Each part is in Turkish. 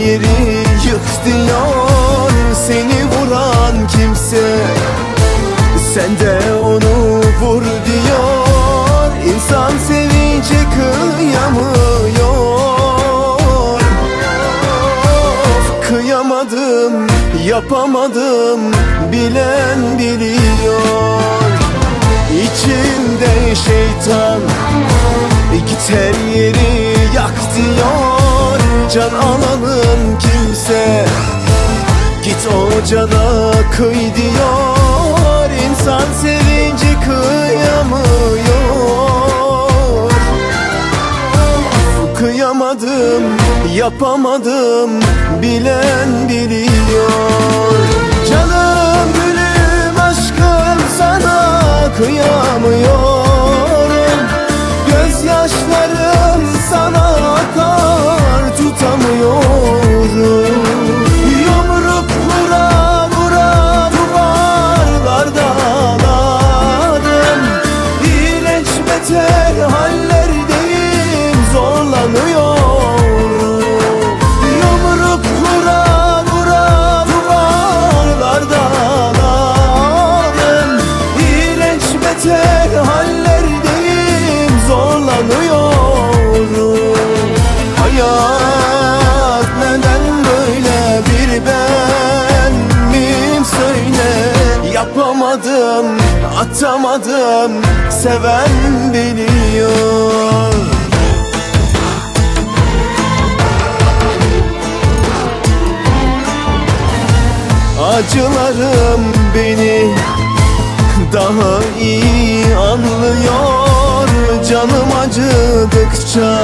yeri yık Seni vuran kimse. Sen de onu vur diyor İnsan sevince kıyamıyor. Kıyamadım, yapamadım Bilen biliyor. İçinde şeytan Can alanın kimse. Git o cana kıy diyor. İnsan sevinci kıyamıyor. Kıyamadım, yapamadım Bilen biliyor. Canım gülüm aşkım sana kıyamıyorum hallerdeyim zorlanıyorum. Hayat neden böyle bir ben? Miyim söyle Yapamadım, atamadım, seven biliyor Acılarım beni daha iyi acıdıkça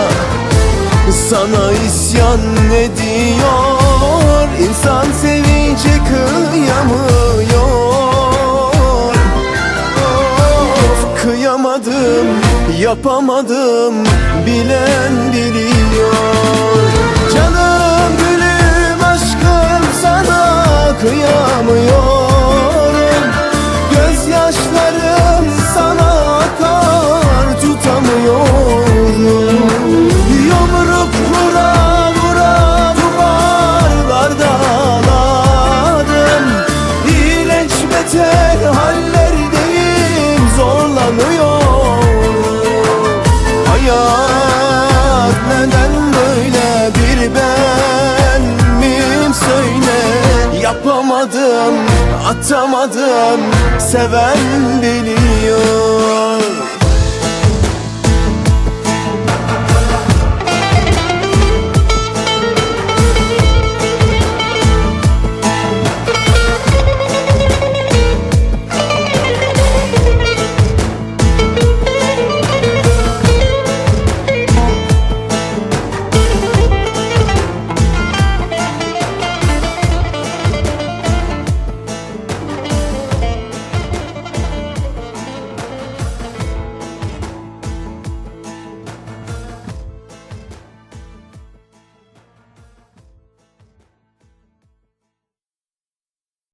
sana isyan ediyor. İnsan sevince kıyamıyor. Of, Kıyamadım, yapamadım Bilen biliyor. Canım Hayat neden böyle bir ben miyim söyle. Yapamadım, atamadım, seven biliyor